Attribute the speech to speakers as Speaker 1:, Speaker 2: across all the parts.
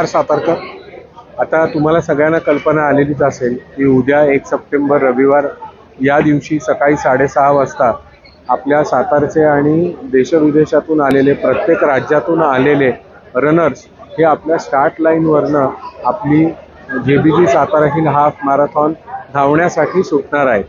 Speaker 1: नमस्कार सातारकर. आता तुम्हाला सगळ्यांना कल्पना आलेलीच असेल की उद्या एक सप्टेंबर रविवार या दिवशी सकाळी साडेसहा वाजता आपल्या सातारचे आणि देशविदेशातून आलेले प्रत्येक राज्यातून आलेले रनर्स हे आपल्या स्टार्ट लाईनवरनं आपली J B G Satara hill half marathon धावण्यासाठी सुटणार आहे.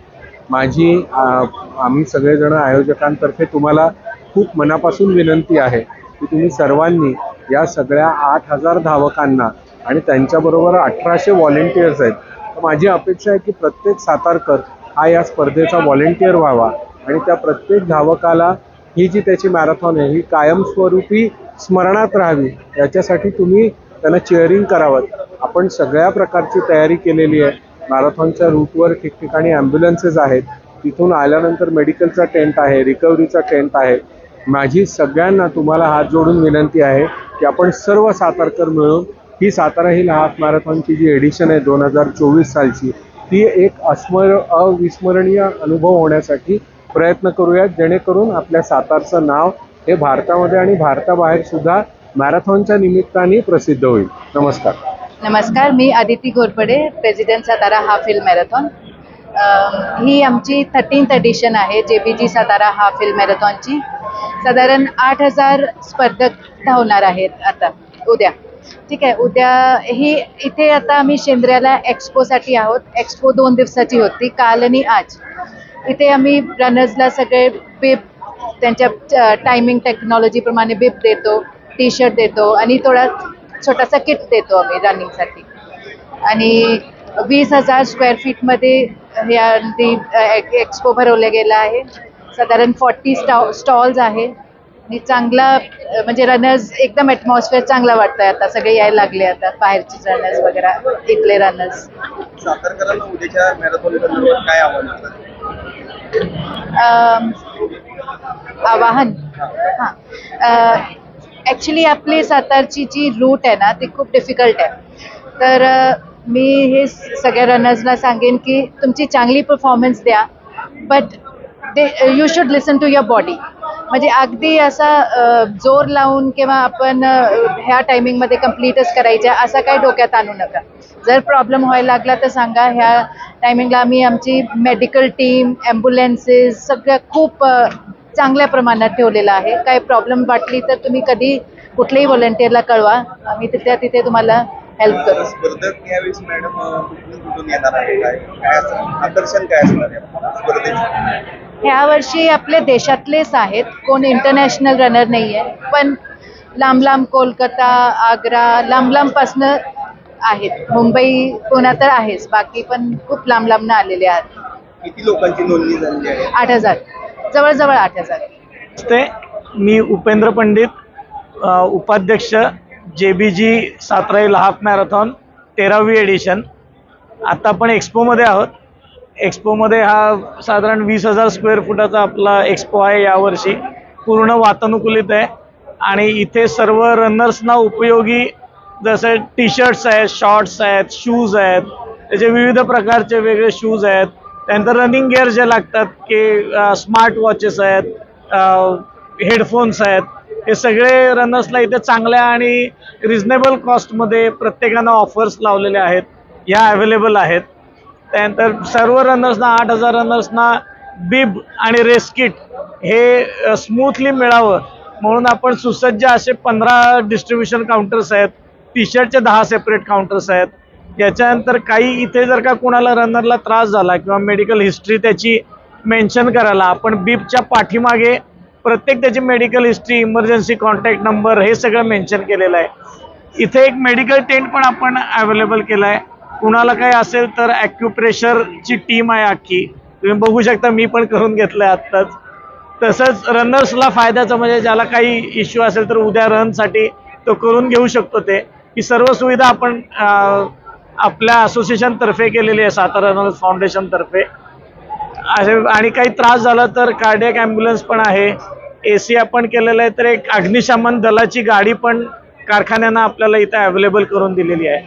Speaker 1: माझी आम्ही सगळेजण आयोजकांतर्फे तुम्हाला खूप मनापासून विनंती आहे की तुम्ही सर्वांनी या सगळ्या आठ हजार धावकांना आणि त्यांच्याबरोबर अठराशे व्हॉलेंटियर्स आहेत. तर माझी अपेक्षा आहे की प्रत्येक सातारकर हा या स्पर्धेचा व्हॉलेंटियर व्हावा आणि त्या प्रत्येक धावकाला ही जी त्याची मॅरेथॉन आहे ही कायमस्वरूपी स्मरणात राहावी याच्यासाठी तुम्ही त्यांना चेअरिंग करावं. आपण सगळ्या प्रकारची तयारी केलेली आहे. मॅरेथॉनच्या रूटवर ठिकठिकाणी ॲम्ब्युलन्सेस आहेत. तिथून आल्यानंतर मेडिकलचा टेंट आहे रिकव्हरीचा टेंट आहे. माझी सगळ्यांना तुम्हाला हात जोडून विनंती आहे की आपण सर्व सातारकर मिळून ही सातारा हिल हाफ मॅरेथॉनची जी एडिशन आहे दोन हजार चोवीस सालची ती एक अस्मर अविस्मरणीय अनुभव होण्यासाठी प्रयत्न करूयात जेणेकरून आपल्या सातारचं नाव हे भारतामध्ये आणि भारताबाहेर सुद्धा मॅरेथॉनच्या निमित्ताने प्रसिद्ध होईल. नमस्कार.
Speaker 2: नमस्कार मी Aditi Ghorpade president Satara half hill marathon. ही आमची थर्टीन्थ एडिशन आहे J B G Satara half hill मॅरेथॉनची. साधारण आठ हजार स्पर्धक धावणार आहेत आता. उद्या. ठीक आहे उद्या ही इथे आता आम्ही शेंद्र्याला एक्सपोसाठी आहोत. एक्सपो दोन दिवसाची होती काल आणि आज. इथे आम्ही रनर्सला सगळे बिप त्यांच्या टायमिंग टेक्नॉलॉजीप्रमाणे बिप देतो टी शर्ट देतो आणि थोडा छोटासा किट देतो आम्ही रनिंगसाठी आणि वीस हजार स्क्वेअर फीटमध्ये या एक्सपो भरवलं गेलं आहे. साधारण फॉर्टी स्टॉ स्टॉल्स आहे. आणि चांगला म्हणजे रनर्स एकदम ॲटमॉस्फिअर चांगला वाटतंय आता. सगळे यायला लागले आता. बाहेरचे रनर्स वगैरे इथले रनर्स
Speaker 3: सातारकरांना उद्याच्या मॅरेथॉन संदर्भात काय आव्हान
Speaker 2: हां. ॲक्च्युली आपली सातारची जी रूट आहे ना ती खूप डिफिकल्ट आहे. तर मी हे सगळ्या रनर्सला सांगेन की तुमची चांगली परफॉर्मन्स द्या. But they you should listen to your body म्हणजे अगदी असा जोर लावून किंवा आपण ह्या टायमिंगमध्ये कम्प्लीटच करायच्या असा काही डोक्यात आणू नका. जर प्रॉब्लेम व्हायला लागला तर सांगा ह्या टायमिंगला आम्ही आमची मेडिकल टीम ॲम्ब्युलन्सेस सगळ्या खूप चांगल्या प्रमाणात ठेवलेलं आहे. काही प्रॉब्लेम वाटली तर तुम्ही कधी कुठल्याही व्हॉलेंटिअरला कळवा. आम्ही तिथे तिथे तुम्हाला हेल्प करू.
Speaker 3: स्पर्धक यावेळेस मॅडम कुठून येणार आहे काय काय आकर्षण काय असणार स्पर्धेचं?
Speaker 2: ह्या वर्षी आपल्या देशातलेच आहेत. कोण इंटरनॅशनल रनर नाही आहे पण लांब लांब कोलकाता आग्रा लांब लांबपासनं आहेत. मुंबई पुण्यात तर आहेच. बाकी पण खूप लांब लांबनं आलेले आहेत.
Speaker 3: किती लोकांची नोंदणी झालेली आहे?
Speaker 2: आठ हजार. जवळजवळ आठ हजार.
Speaker 4: नमस्ते मी उपेंद्र पंडित अ, उपाध्यक्ष J B G Satara hill half marathon तेरावी एडिशन आता आपण एक्सपोमध्ये आहोत. एक्सपोमध्ये हा साधारण वीस हजार स्क्वेअर फुटाचा आपला एक्सपो आहे यावर्षी. पूर्ण वातानुकूलित आहे. आणि इथे सर्व रनर्सना उपयोगी जसे टी शर्ट्स आहेत शॉर्ट्स आहेत शूज आहेत. त्याचे विविध प्रकारचे वेगळे शूज आहेत. त्यानंतर रनिंग गिअर जे लागतात की स्मार्ट वॉचेस आहेत हेडफोन्स आहेत. हे सगळे रनर्सला इथे चांगल्या आणि रिजनेबल कॉस्टमध्ये प्रत्येकानं ऑफर्स लावलेले आहेत. ह्या अवेलेबल आहेत. त्यानंतर सर्व रनर्सना आठ हजार रनर्सना बिब आणि रेस्किट हे स्मूथली मिळावं. म्हणून आपण सुसज्ज असे पंधरा डिस्ट्रीब्युशन काउंटर्स आहेत. टी शर्टचे दहा सेपरेट काउंटर्स आहेत. याच्यानंतर काही इथे जर का कोणाला रनरला त्रास झाला किंवा मेडिकल हिस्ट्री त्याची मेन्शन करायला आपण बीपच्या पाठीमागे प्रत्येक त्याची medical history emergency contact number हे सगळं मेन्शन केलेलं आहे. इथे एक मेडिकल टेंट पण आपण अवेलेबल केला आहे कुणाला काही असेल तर ॲक्युप्रेशरची टीम आहे अख्खी तुम्ही बघू शकता मी पण करून घेतलं आहे आत्ताच. तसंच रनर्सला फायद्याचं म्हणजे ज्याला काही इश्यू असेल तर उद्या रनसाठी तो करून घेऊ शकतो ते. ही सर्व सुविधा आपण आपल्या असोसिएशनतर्फे केलेली आहे सातारा रनर्स फाउंडेशनतर्फे असे आणि काही त्रास झाला तर कार्डियक ॲम्ब्युलन्स पण आहे. ए सी आपण केलेलं आहे तर एक अग्निशमन दलाची गाडी पण कारखान्यांना आपल्याला इथं अवेलेबल करून दिलेली आहे.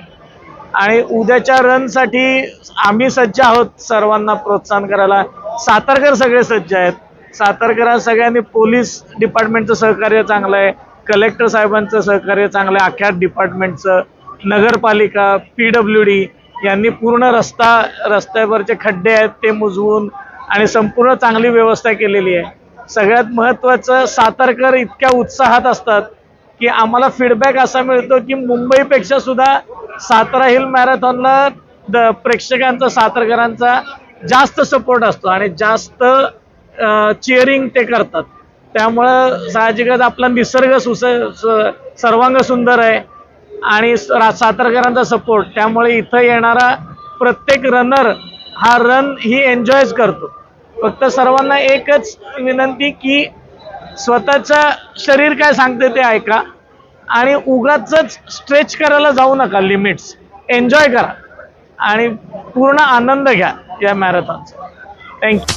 Speaker 4: आणि उद्याच्या रनसाठी आम्ही सज्ज आहोत सर्वांना प्रोत्साहन करायला. सातारकर सगळे सज्ज आहेत. सातारकरात सगळ्यांनी पोलीस डिपार्टमेंटचं सहकार्य चांगलं आहे. कलेक्टर साहेबांचं सहकार्य चांगलं आहे. अख्ख्या डिपार्टमेंटचं नगरपालिका पी डब्ल्यू डी यांनी पूर्ण रस्ता रस्त्यावरचे खड्डे आहेत ते मुजवून आणि संपूर्ण चांगली व्यवस्था केलेली आहे. सगळ्यात महत्त्वाचं सातारकर इतक्या उत्साहात असतात की आम्हाला फीडबॅक असा मिळतो की मुंबईपेक्षा सुद्धा सातारा हिल मॅरेथॉनला द प्रेक्षकांचा सातारकरांचा जास्त सपोर्ट असतो आणि जास्त चिअरिंग ते करतात. त्यामुळं साहजिकच आपला निसर्ग सुस सर्वांग सुंदर आहे आणि रा- सातारकरांचा सपोर्ट त्यामुळे इथं येणारा प्रत्येक रनर हा रन ही एन्जॉयच करतो. फक्त सर्वांना एकच विनंती की स्वतःचं शरीर काय सांगते ते ऐका. आणि उगाच स्ट्रेच करायला जाऊ नका लिमिट्स एन्जॉय करा. आणि पूर्ण आनंद घ्या या मॅरेथॉनचा थँक्यू